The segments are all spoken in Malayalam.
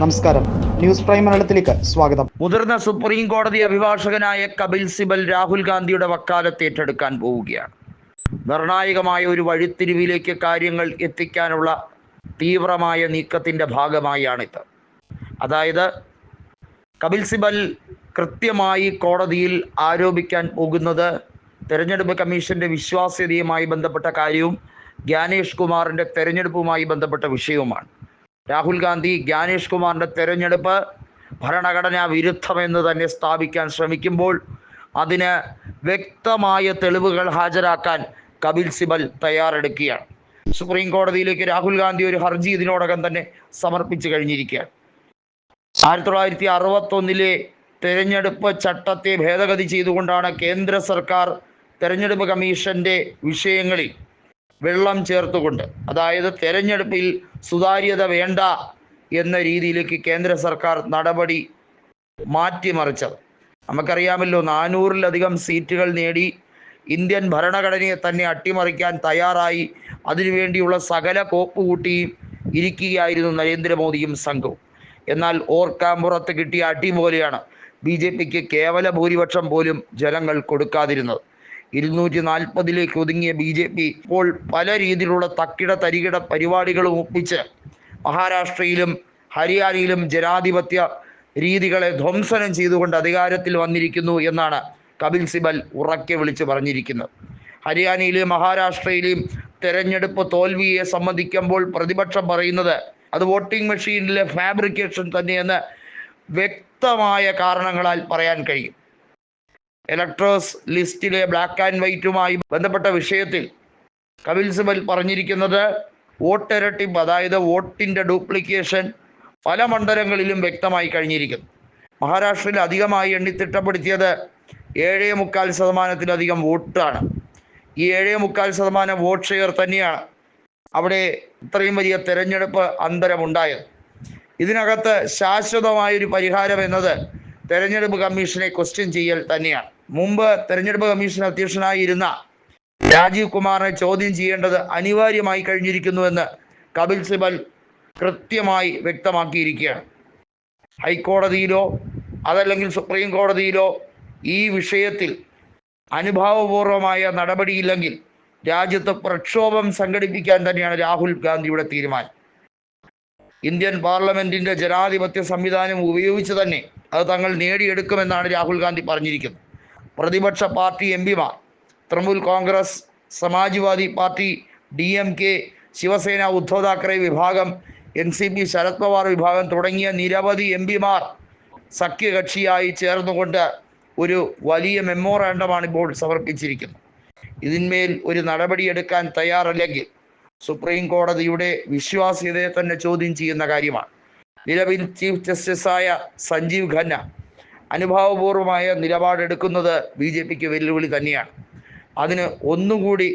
നമസ്കാരം. ന്യൂസ് പ്രൈം മലയാളത്തിലേക്ക് സ്വാഗതം. മുതിർന്ന സുപ്രീം കോടതി അഭിഭാഷകനായ കപിൽ സിബൽ രാഹുൽ ഗാന്ധിയുടെ വക്കാലത്ത് ഏറ്റെടുക്കാൻ പോവുകയാണ്. നിർണായകമായ ഒരു വഴിത്തിരിവിലേക്ക് കാര്യങ്ങൾ എത്തിക്കാനുള്ള തീവ്രമായ നീക്കത്തിന്റെ ഭാഗമായാണിത്. അതായത് കപിൽ സിബൽ കൃത്യമായി കോടതിയിൽ ആരോപിക്കാൻ പോകുന്നത് തെരഞ്ഞെടുപ്പ് കമ്മീഷന്റെ വിശ്വാസ്യതയുമായി ബന്ധപ്പെട്ട കാര്യവും ജ്ഞാനേഷ് കുമാറിന്റെ തെരഞ്ഞെടുപ്പുമായി ബന്ധപ്പെട്ട വിഷയവുമാണ്. രാഹുൽ ഗാന്ധി ജ്ഞാനേഷ് കുമാറിന്റെ തെരഞ്ഞെടുപ്പ് ഭരണഘടനാ വിരുദ്ധമെന്ന് തന്നെ സ്ഥാപിക്കാൻ ശ്രമിക്കുമ്പോൾ അതിന് വ്യക്തമായ തെളിവുകൾ ഹാജരാക്കാൻ കപിൽ സിബൽ തയ്യാറെടുക്കുകയാണ്. സുപ്രീം കോടതിയിലേക്ക് രാഹുൽ ഗാന്ധി ഒരു ഹർജി ഇതിനോടകം തന്നെ സമർപ്പിച്ചു കഴിഞ്ഞിരിക്കുകയാണ്. ആയിരത്തി തൊള്ളായിരത്തി അറുപത്തൊന്നിലെ തെരഞ്ഞെടുപ്പ് ചട്ടത്തെ ഭേദഗതി ചെയ്തുകൊണ്ടാണ് കേന്ദ്ര സർക്കാർ തെരഞ്ഞെടുപ്പ് കമ്മീഷന്റെ വിഷയങ്ങളിൽ വെള്ളം ചേർത്തുകൊണ്ട് അതായത് തെരഞ്ഞെടുപ്പിൽ സുതാര്യത വേണ്ട എന്ന രീതിയിലേക്ക് കേന്ദ്ര സർക്കാർ നടപടി മാറ്റിമറിച്ചത്. നമുക്കറിയാമല്ലോ നാനൂറിലധികം സീറ്റുകൾ നേടി ഇന്ത്യൻ ഭരണഘടനയെ തന്നെ അട്ടിമറിക്കാൻ തയ്യാറായി. അതിനുവേണ്ടിയുള്ള സകല കോപ്പുകൂട്ടിയും ഇരിക്കുകയായിരുന്നു നരേന്ദ്രമോദിയും സംഘവും. എന്നാൽ ഓർക്കാമ്പുറത്ത് കിട്ടിയ അടി പോലെയാണ് ബി ജെ പിക്ക് കേവല ഭൂരിപക്ഷം പോലും ജനങ്ങൾ കൊടുക്കാതിരുന്നത്. ഇരുന്നൂറ്റി നാൽപ്പതിലേക്ക് ഒതുങ്ങിയ ബി ജെ പി ഇപ്പോൾ പല രീതിയിലുള്ള തക്കിട തരികിട പരിപാടികളും ഒപ്പിച്ച് മഹാരാഷ്ട്രയിലും ഹരിയാനയിലും ജനാധിപത്യ രീതികളെ ധ്വംസനം ചെയ്തുകൊണ്ട് അധികാരത്തിൽ വന്നിരിക്കുന്നു എന്നാണ് കപിൽ സിബൽ ഉറക്കെ വിളിച്ച് പറഞ്ഞിരിക്കുന്നത്. ഹരിയാനയിലെയും മഹാരാഷ്ട്രയിലെയും തെരഞ്ഞെടുപ്പ് തോൽവിയെ സംബന്ധിക്കുമ്പോൾ പ്രതിപക്ഷം പറയുന്നത് അത് വോട്ടിംഗ് മെഷീനിലെ ഫാബ്രിക്കേഷൻ തന്നെയെന്ന് വ്യക്തമായ കാരണങ്ങളാൽ പറയാൻ കഴിയും. ഇലക്ട്രോസ് ലിസ്റ്റിലെ ബ്ലാക്ക് ആൻഡ് വൈറ്റുമായി ബന്ധപ്പെട്ട വിഷയത്തിൽ കപിൽ സിബൽ പറഞ്ഞിരിക്കുന്നത് വോട്ടിരട്ടിപ്പ് അതായത് വോട്ടിന്റെ ഡ്യൂപ്ലിക്കേഷൻ പല മണ്ഡലങ്ങളിലും വ്യക്തമായി കഴിഞ്ഞിരിക്കുന്നു. മഹാരാഷ്ട്രയിൽ അധികമായി എണ്ണി തിട്ടപ്പെടുത്തിയത് ഏഴേ മുക്കാൽ ശതമാനത്തിലധികം വോട്ടാണ്. ഈ ഏഴേ മുക്കാൽ ശതമാനം വോട്ട് ഷെയർ തന്നെയാണ് അവിടെ ഇത്രയും വലിയ തെരഞ്ഞെടുപ്പ് അന്തരമുണ്ടായത്. ഇതിനകത്ത് ശാശ്വതമായൊരു പരിഹാരം എന്നത് തെരഞ്ഞെടുപ്പ് കമ്മീഷനെ ക്വസ്റ്റ്യൻ ചെയ്യൽ തന്നെയാണ്. മുമ്പ് തെരഞ്ഞെടുപ്പ് കമ്മീഷൻ അധ്യക്ഷനായിരുന്ന രാജീവ് കുമാറിനെ ചോദ്യം ചെയ്യേണ്ടത് അനിവാര്യമായി കഴിഞ്ഞിരിക്കുന്നുവെന്ന് കപിൽ സിബൽ കൃത്യമായി വ്യക്തമാക്കിയിരിക്കുകയാണ്. ഹൈക്കോടതിയിലോ അതല്ലെങ്കിൽ സുപ്രീം കോടതിയിലോ ഈ വിഷയത്തിൽ അനുഭാവപൂർവമായ നടപടിയില്ലെങ്കിൽ രാജ്യത്ത് പ്രക്ഷോഭം സംഘടിപ്പിക്കാൻ തന്നെയാണ് രാഹുൽ ഗാന്ധിയുടെ തീരുമാനം. ഇന്ത്യൻ പാർലമെന്റിന്റെ ജനാധിപത്യ സംവിധാനം ഉപയോഗിച്ച് തന്നെ അത് തങ്ങൾ നേടിയെടുക്കുമെന്നാണ് രാഹുൽ ഗാന്ധി പറഞ്ഞിരിക്കുന്നത്. പ്രതിപക്ഷ പാർട്ടി എം പിമാർ. Trinamool Congress Samajwadi party D M K Shivsena Uddhav Thackeray വിഭാഗം N C P Sharad Pawar വിഭാഗം തുടങ്ങിയ നിരവധി എം പിമാർ സഖ്യകക്ഷിയായി ചേർന്നുകൊണ്ട് ഒരു വലിയ മെമ്മോറാണ്ടമാണ് ഇപ്പോൾ സമർപ്പിച്ചിരിക്കുന്നത്. ഇതിന്മേൽ ഒരു നടപടിയെടുക്കാൻ തയ്യാറല്ലെങ്കിൽ സുപ്രീം കോടതിയുടെ വിശ്വാസ്യതയെ തന്നെ ചോദ്യം ചെയ്യുന്ന കാര്യമാണ്. നിലവിൽ ചീഫ് ജസ്റ്റിസായ സഞ്ജീവ് ഖന്ന അനുഭാവപൂർവമായ നിലപാടെടുക്കുന്നത് ബി ജെ പിക്ക് വെല്ലുവിളി തന്നെയാണ്. അതിന് ഒന്നുകൂടി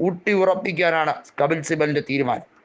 ഊട്ടി ഉറപ്പിക്കാനാണ് കപിൽ സിബലിന്റെ തീരുമാനം.